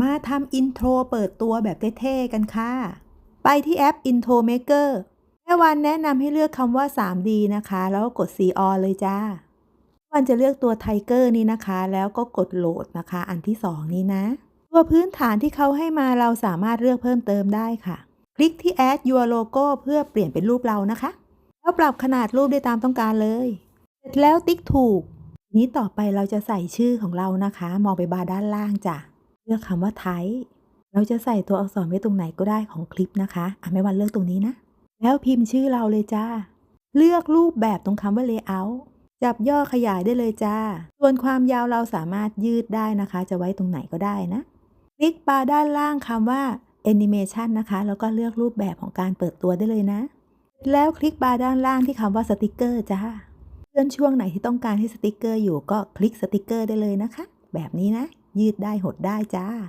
มาทำอินโทรเปิดตัวแบบเท่ๆกันค่ะ ไปที่แอป Intro Maker แม่วันแนะนำให้เลือกคำว่า 3D นะคะ แล้วก็กด See All เลยจ้า วันจะเลือกตัวไทเกอร์นี้นะคะ แล้วก็กดโหลดนะคะ อันที่ 2 นี้นะ ตัวพื้นฐานที่เขาให้มาเราสามารถเลือกเพิ่มเติมได้ค่ะ คลิกที่ Add Your Logo เพื่อเปลี่ยนเป็นรูปเรานะคะ แล้วปรับขนาดรูปได้ตามต้องการเลย เสร็จแล้วติ๊กถูก นี้ต่อไปเราจะใส่ชื่อของเรานะคะ มองไปบาร์ด้านล่างจ้ะ ลือกคำว่าไทป์เราจะใส่ตัวอักษรไว้ตรงไหนก็ได้ของคลิปนะคะอะไม่วันเลือกตรงนี้นะ แล้วพิมพ์ชื่อเราเลยจ้า เลือกรูปแบบตรงคำว่า layout จับย่อขยายได้เลยจ้า ส่วนความยาวเราสามารถยืดได้นะคะ จะไว้ตรงไหนก็ได้นะ คลิกบาร์ด้านล่างคำว่า animation นะคะ แล้วก็เลือกรูปแบบของการเปิดตัวได้เลยนะ แล้วคลิกบาร์ด้านล่างที่คำว่าสติกเกอร์จ้าเลื่อนช่วงไหนที่ต้องการให้สติกเกอร์อยู่ก็คลิกสติกเกอร์ได้เลยนะคะ แบบนี้นะ ยืดได้หดได้จ้า